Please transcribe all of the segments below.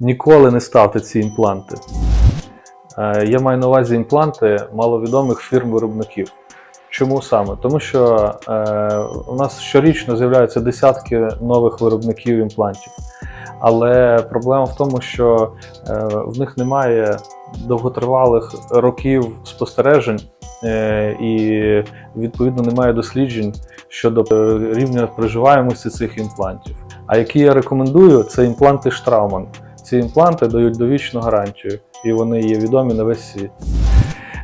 Ніколи не ставте ці імпланти. Е, Я маю на увазі імпланти маловідомих фірм-виробників. Чому саме? Тому що е, у нас щорічно з'являються десятки нових виробників імплантів. Але проблема в тому, що е, в них немає довготривалих років спостережень е, і відповідно немає досліджень щодо е, рівня приживаємості цих імплантів. А які я рекомендую, це імпланти Штрауман. Ці імпланти дають довічну гарантію, і вони є відомі на весь світ.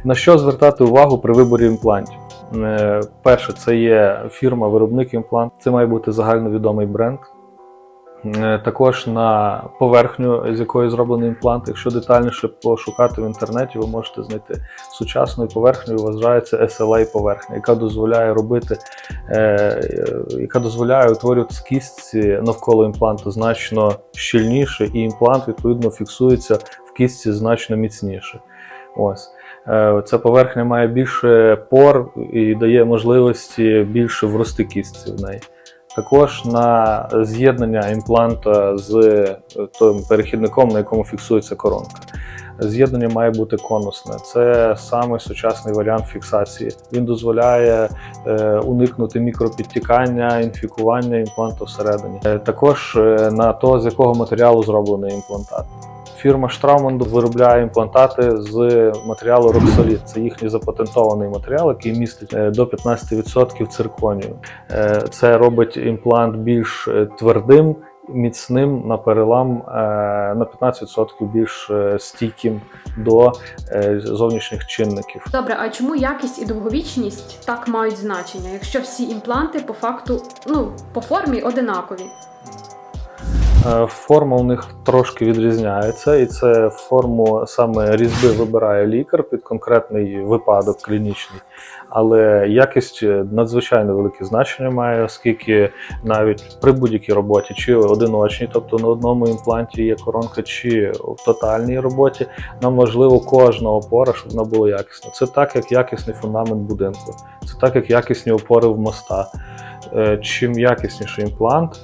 На що звертати увагу при виборі імплантів? Е, Перше, це є фірма, виробник імплант. Це має бути загальновідомий бренд. Е, Також на поверхню, з якої зроблений імплант. Якщо детальніше пошукати в інтернеті, ви можете знайти сучасною поверхнею вважається SLA поверхня, яка дозволяє робити, е, е, яка дозволяє утворювати кістці навколо імпланту значно щільніше, і імплант відповідно фіксується в кістці значно міцніше. Ось. Ця поверхня має більше пор і дає можливості більше врости кістці в неї. Також на з'єднання імпланта з е, тим перехідником, на якому фіксується коронка. З'єднання має бути конусне. Це самий сучасний варіант фіксації. Він дозволяє е, уникнути мікропідтікання, інфікування імпланту всередині. Е, також на то, з якого матеріалу зроблений імплантат. Фірма Straumann виробляє імплантати з матеріалу Roxolid. Це їхній запатентований матеріал, який містить е, до 15% цирконію. Е, Це робить імплант більш е, твердим, міцним на перелам на 15% більш стійким до зовнішніх чинників. Добре, а чому якість і довговічність так мають значення, якщо всі імпланти по факту, ну, по формі одинакові? Е, Форма у них трошки відрізняється, і це форму саме різьби вибирає лікар під конкретний випадок клінічний. Але якість надзвичайно велике значення має, оскільки навіть при будь-якій роботі, чи одиночній, тобто на одному імпланті є коронка, чи в тотальній роботі, нам важливо кожна опора, щоб вона була якісна. Це так, як якісний фундамент будинку, це так, як якісні опори в моста. Е, Чим якісніший імплант,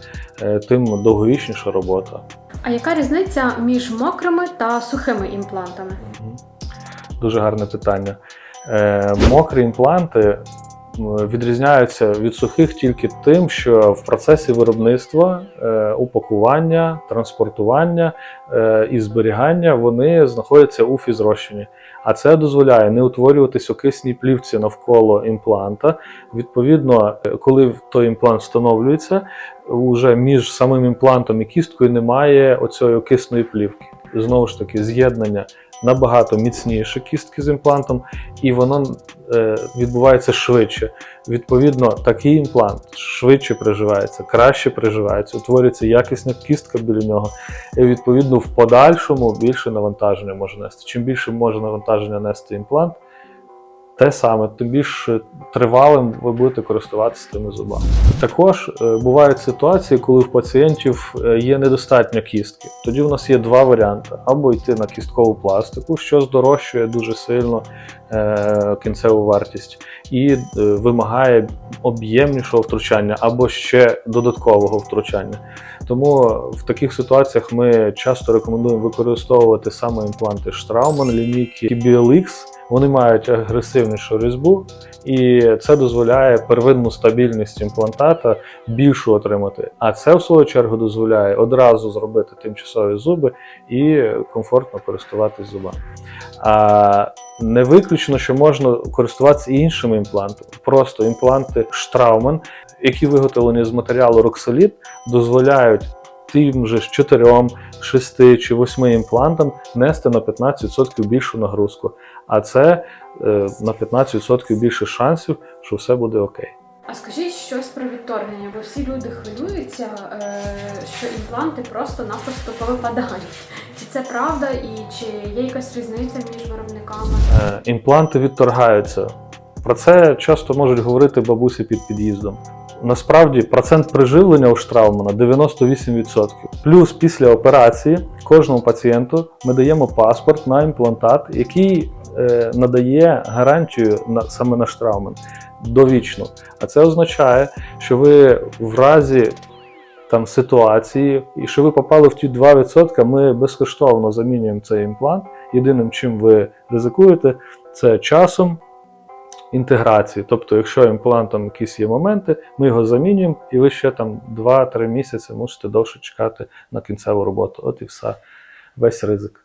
тим довговічніша робота. А яка різниця між мокрими та сухими імплантами? Дуже гарне питання. Е, Мокрі імпланти відрізняються від сухих тільки тим, що в процесі виробництва, е, упакування, транспортування е, і зберігання вони знаходяться у фізрозчині. А це дозволяє не утворюватись у кисній плівці навколо імпланта. Відповідно, е, коли той імплант встановлюється, уже між самим імплантом і кісткою немає оцієї кисної плівки. Знову ж таки, з'єднання набагато міцніше кістки з імплантом, і воно е, відбувається швидше. Відповідно, такий імплант швидше приживається, краще приживається, утворюється якісна кістка біля нього, і відповідно в подальшому більше навантаження може нести. Чим більше може навантаження нести імплант, те саме, тим більш тривалим ви будете користуватися тими зубами. Також е, бувають ситуації, коли в пацієнтів е, є недостатньо кістки. Тоді в нас є два варіанти: або йти на кісткову пластику, що здорожчує дуже сильно е, кінцеву вартість, і е, вимагає об'ємнішого втручання або ще додаткового втручання. Тому в таких ситуаціях ми часто рекомендуємо використовувати саме імпланти Straumann, лінійки BLX. Вони мають агресивнішу різьбу, і це дозволяє первинну стабільність імплантата більшу отримати. А це, в свою чергу, дозволяє одразу зробити тимчасові зуби і комфортно користуватись зубами. А не виключено, що можна користуватися іншими імплантами. Просто імпланти Straumann, які виготовлені з матеріалу Roxolid, дозволяють тим же ж 4, 6 чи 8 імплантам нести на 15% більшу нагрузку. А це е, на 15% більше шансів, що все буде окей. А скажіть щось про відторгнення, бо всі люди хвилюються, е, що імпланти просто-напросто повипадають. Чи це правда, і чи є якась різниця між виробниками? Е, Імпланти відторгаються. Про це часто можуть говорити бабусі під під'їздом. Насправді процент приживлення у Штраумана 98%. Плюс після операції кожному пацієнту ми даємо паспорт на імплантат, який е, надає гарантію на саме на Штрауман довічну. А це означає, що ви в разі там ситуації, і що ви попали в ті 2%, ми безкоштовно замінюємо цей імплант. Єдиним, чим ви ризикуєте, це часом інтеграції. Тобто, якщо імплантом якісь є моменти, ми його замінюємо, і ви ще там 2-3 місяці мусите довше чекати на кінцеву роботу. От і все, весь ризик.